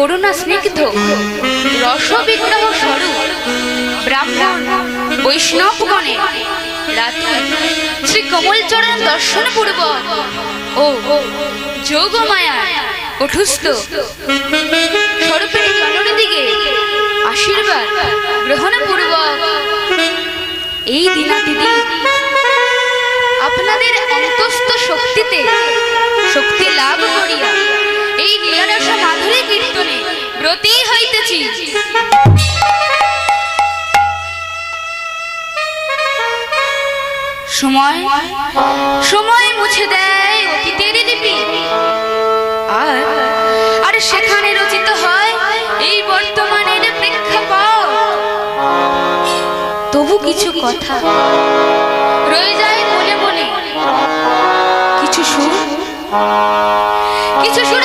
করুণা স্নিগ্ধ, রসবিগ্রহ স্বরূপ, ব্রাহ্মণ, বৈষ্ণবগণে, রাতে শ্রী কমলচরণ দর্শন পূর্বক, ও যোগমায়া কঠুস্থ স্বরূপের দিকে আশীর্বাদ গ্রহণ পূর্বক, এই দিন আপনাদের অন্তস্থ শক্তিতে শক্তি লাভ করিয়া এই মাধুরী কীর্তনে ব্রতী হইতেছি। সময় সময় মুছে দেয় অতীতের লিপি। আর আর সেখানে রচিত হয় এই বর্তমানের প্রেক্ষাপট। তবু কিছু কথা রয়ে যায় মনে মনে। কিছু সুর কিছু সুর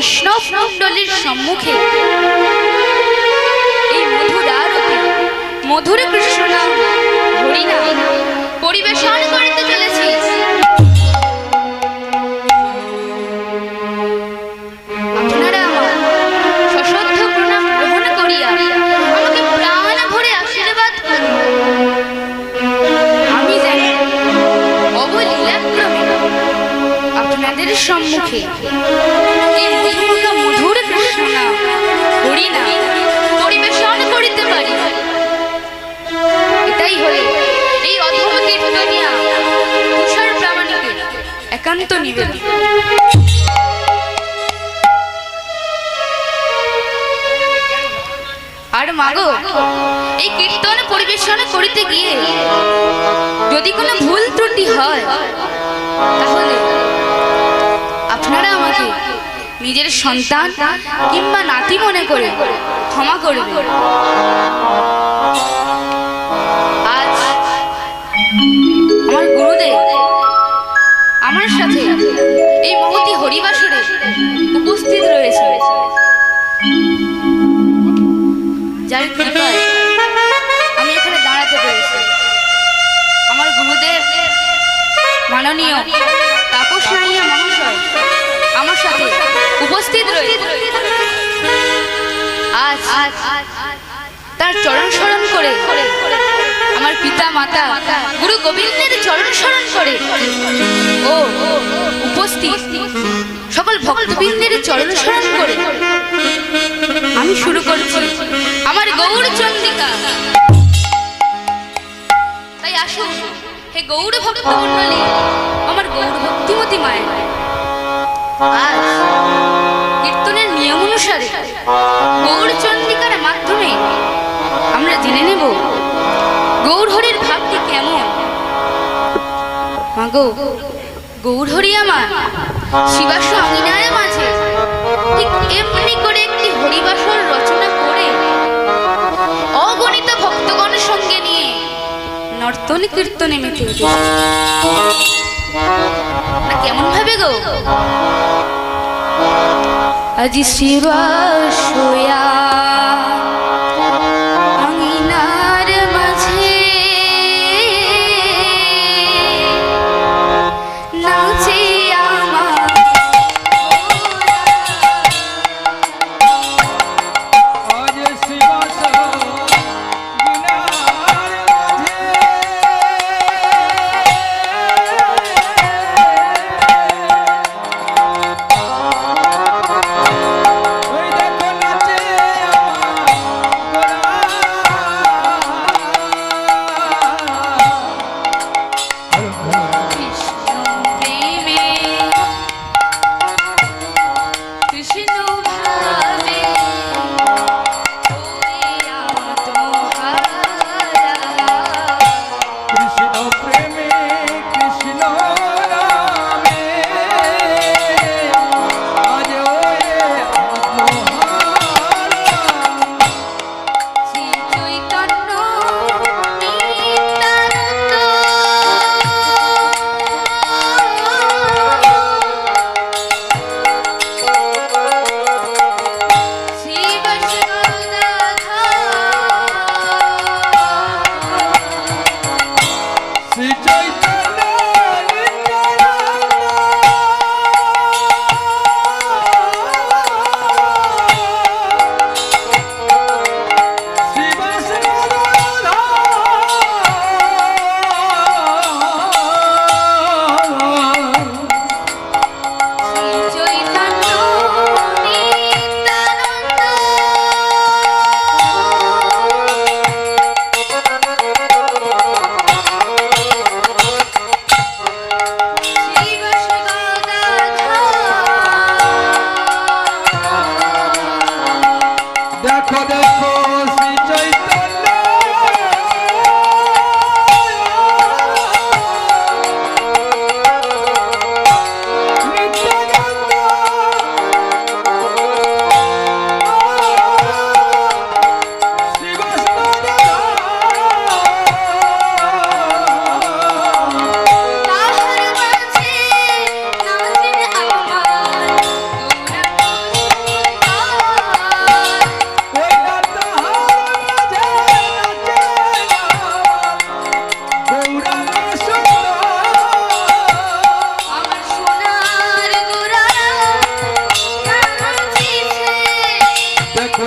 বৈষ্ণব মণ্ডলীর সম্মুখে। এই মধুর আরতি মধুর কৃষ্ণ নাম হরিনাম পরিবেশন করতে চলেছি। পরিবেশন করিতে গিয়ে যদি কোনো ভুল ত্রুটি হয়, তাহলে আপনারা আমাকে নিজের সন্তান কিংবা নাতি মনে করে ক্ষমা করবে আজ আমার গুরুদেব আমার সাথে এই মহতি হরিবাসরে উপস্থিত রয়েছে। যার কৃপায় মাননীয় তাপস নাইয়া মহাশয় আমার সাথে উপস্থিত আজ, তার চরণ স্মরণ করে, আমার পিতা মাতা গুরু গোবিন্দের চরণ স্মরণ করে ও উপস্থিত সকল ভক্তবৃন্দের চরণ স্মরণ করে। আমি শুরু করছি আমার গৌর চন্দিকা হে গৌর ভক্ত মণ্ডলী, আমার আজ কীর্তনের নিয়ম অনুসারে গৌর চন্ডিকার মাধ্যমে আমরা জেনে নেব গৌর হরির ভাবটি কেমন। মাগো গৌর হরি আমার শিবাস অঙ্গিনায় মাঝে ঠিক এমনি করে একটি হরিবাসর রচনা করে অগণিত ভক্তগণ সঙ্গে নিয়ে নর্তন কীর্তনে মেতে না কেমন ভাবে গো? আজি শিবাশয়া আঙিনার Oh,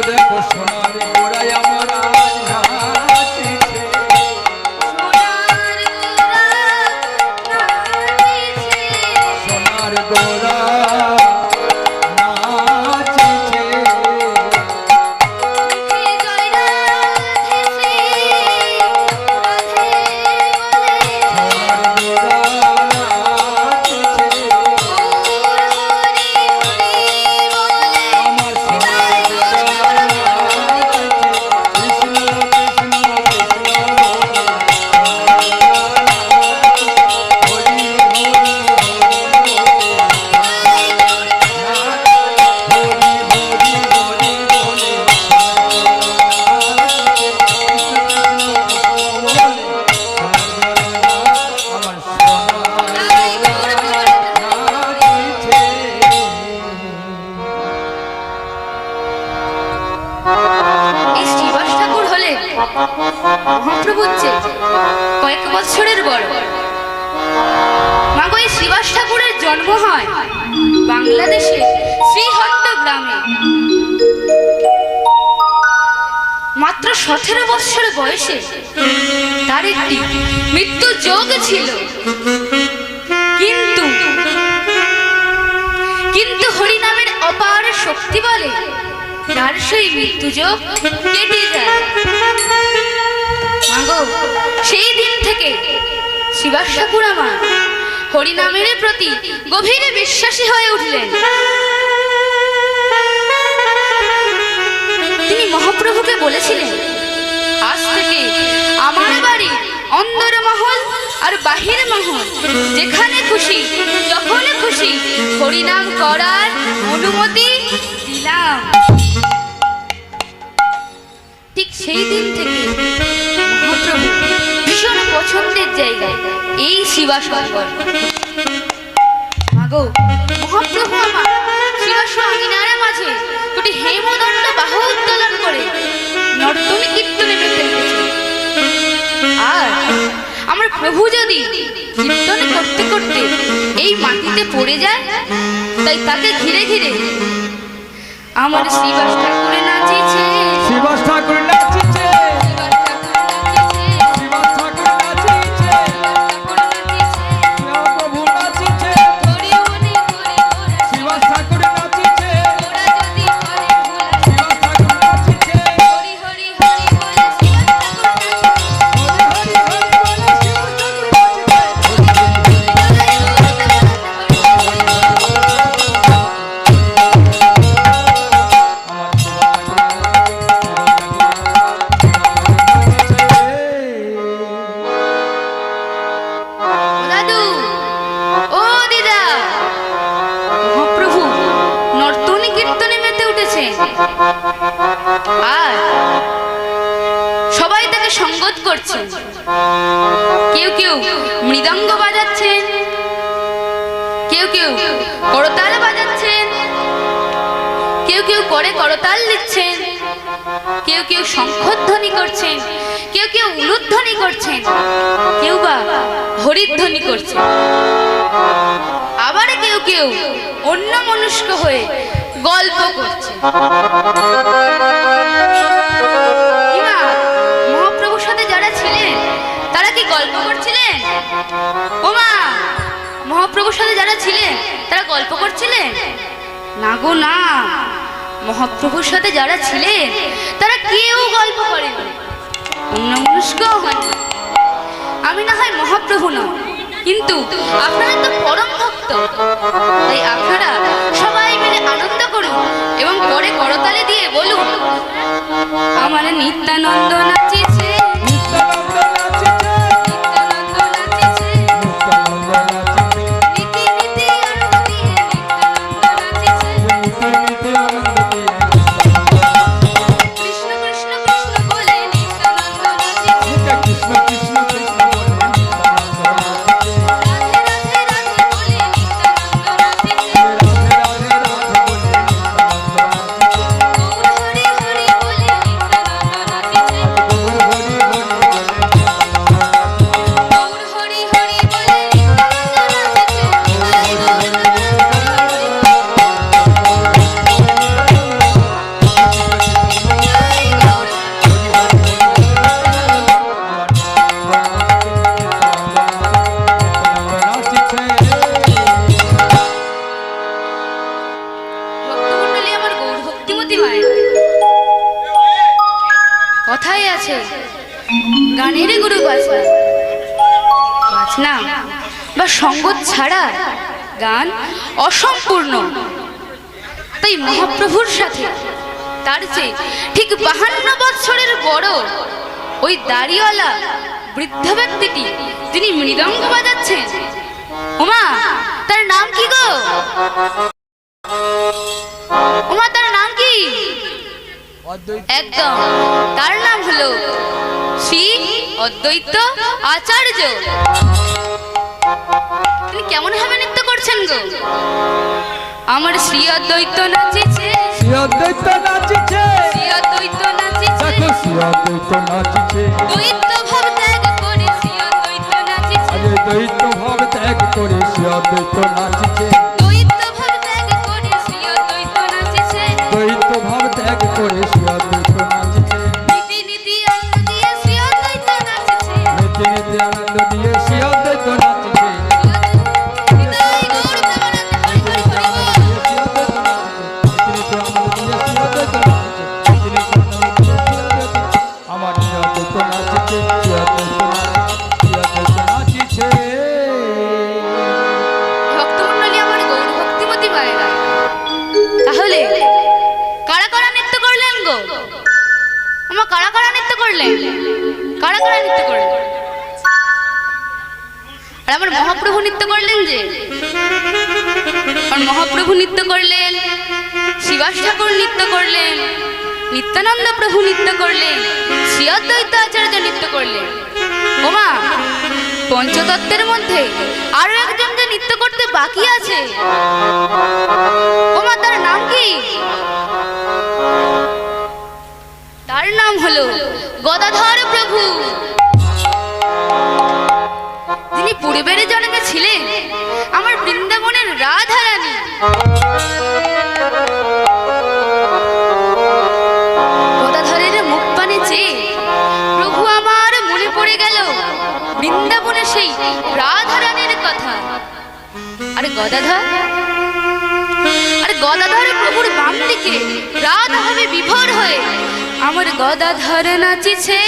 দেখো সোনারে মাত্র সতেরো বছর বয়সে তার একটি মৃত্যু যোগ ছিল। কিন্তু কিন্তু হরিনামের অপার শক্তি বলে তার সেই মৃত্যু যোগ কেটে যায়। সেই দিন থেকে ঠাকুর আমার হরিনামের প্রতি গভীরে বিশ্বাসী হয়ে উঠলেন। মহাপ্রভুকে বলেছিলেন, আজ থেকে আমার বাড়ি অন্দর মহল আর বাহির মহল। যেখানে খুশি, যখন খুশি, হরিনাম করার অনুমতি দিলাম। ঠিক সেই দিন থেকে ভীষণ পছন্দের জায়গায় এই শিবাসঙ্গর মাগো, মহাপ্রভু আমার আঙিনার মাঝে দুটি হেমদণ্ড বাহু উত্তোলন করে নর্তনী কীর্তনে মেতে আর আমার প্রভু যদি কীর্তন করতে করতে এই মাটিতে পড়ে যায়, তাই তাকে ঘিরে ঘিরে আমার শ্রীবাস ঠাকুরে নাচিছে। শ্রীবাস ঠাকুর নাচিছে। আর সবাই তাকে সঙ্গত করছে। কেউ কেউ মৃদঙ্গ বাজাচ্ছেন, কেউ কেউ করতাল বাজাচ্ছেন, কেউ কেউ করে করতাল দিচ্ছেন, কেউ কেউ শঙ্খধ্বনি করছেন, কেউ কেউ উলুধ্বনি করছেন, কেউ বা হরিধ্বনি করছেন। আবার কেউ কেউ অন্য মনুষ্ক হয়ে গল্প করছে। মহাপ্রভুর সাথে যারা ছিলেন, তারা কি গল্প করছিলেন? ওমা, মহাপ্রভুর সাথে যারা ছিলেন, তারা গল্প করছিলেন? না গো, না। মহাপ্রভুর সাথে যারা ছিলেন, তারা কেউ গল্প করেন। অন্য মনুষ্কও আমি না হয় মহাপ্রভু না কিন্তু আপনারা তো পরম ভক্ত। তাই আপনারা সবাই মিলে আনন্দ করুন এবং পরে করতালে দিয়ে বলুন। আমার নিত্যানন্দ নাচিছে সঙ্গত ছাড়া গান অসম্পূর্ণ। তাই মহাপ্রভুর সাথে তার যে ঠিক বাহান্ন বৎসরের বড় ওই দাড়িওয়ালা বৃদ্ধ ব্যক্তিটি তিনি মৃদঙ্গ বাজাচ্ছেন ওমা তার নাম কি গো? ওমা তার নাম কি? একদম, তার নাম হলো শ্রী অদ্বৈত আচার্য। তিনি কেমন ভাবে নৃত্য করছেন গো আমার শ্রী অদ্বৈত নাচিছে অদ্বৈত নাচিছে শ্রী অদ্বৈত নাচিছে দেখো শ্রী অদ্বৈত নাচিছে দ্বৈত ভাব ত্যাগ করে শ্রী অদ্বৈত নাচিছে আজ দ্বৈত ভাব ত্যাগ করে সে অদ্বৈত নাচিছে দ্বৈত ভাব ত্যাগ করে শ্রী অদ্বৈত নাচিছে দ্বৈত ভাব ত্যাগ করে সে অদ্বৈত নাচিছে নীতি নীতি আনন্দ দিয়ে শ্রী অদ্বৈত নাচিছে নীতি নীতি আনন্দ দিয়ে সে অদ্বৈত নাচিছে মহাপ্রভু নৃত্য করলেন যে? মহাপ্রভু নৃত্য করলেন, শিবাস ঠাকুর নৃত্য করলেন, নিত্যানন্দ প্রভু নৃত্য করলেন, শ্রী অদ্বৈত আচার্য নৃত্য করলেন। ওমা, পঞ্চতত্ত্বের মধ্যে আরও একজন যে নৃত্য করতে বাকি আছে? ওমা, তার নাম কি? তার নাম হলো গদাধর প্রভু। যিনি পূর্বের জন্মে ছিলেন। আমার বৃন্দাবনের রাধা রানী গদাধরের মুখ পানে চেয়ে প্রভু আমার মনে পড়ে গেল বৃন্দাবনে সেই রাধা রানীর কথা। আরে গদাধর? আরে গদাধর প্রভুর বাম দিকে রাধা হবে বিভোর হয়ে আমার গদাধর নাচিছে।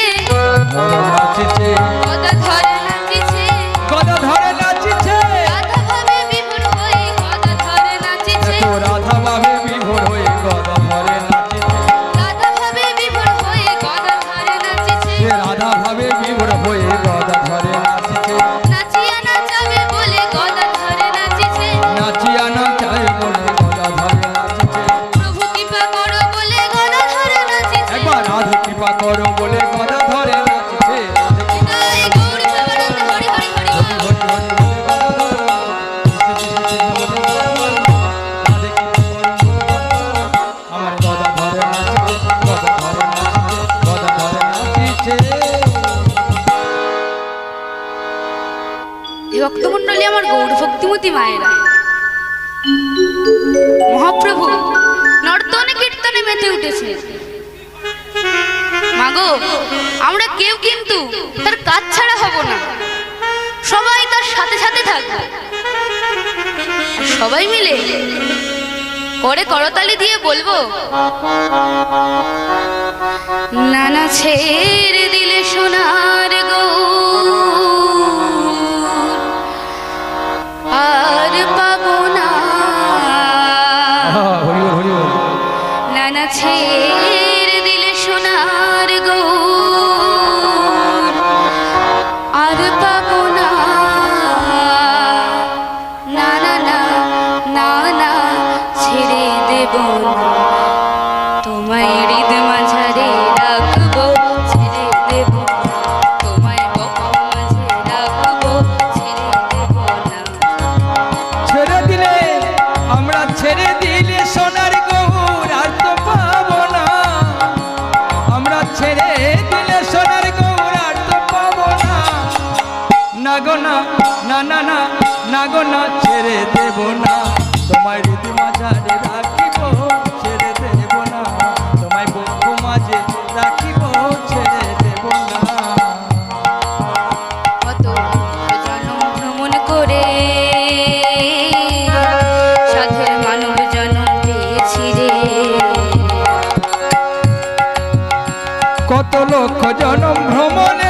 নাচিছে। গদাধর কৃপা করো বলে গদা কাজ ছাড়া হব না। সবাই তার সাথে সাথে থাকবে। সবাই মিলে পরে করতালি দিয়ে বলব, নানা ছেড়ে দিলে সোনার গো আর কত লক্ষ জনম ভ্রমণ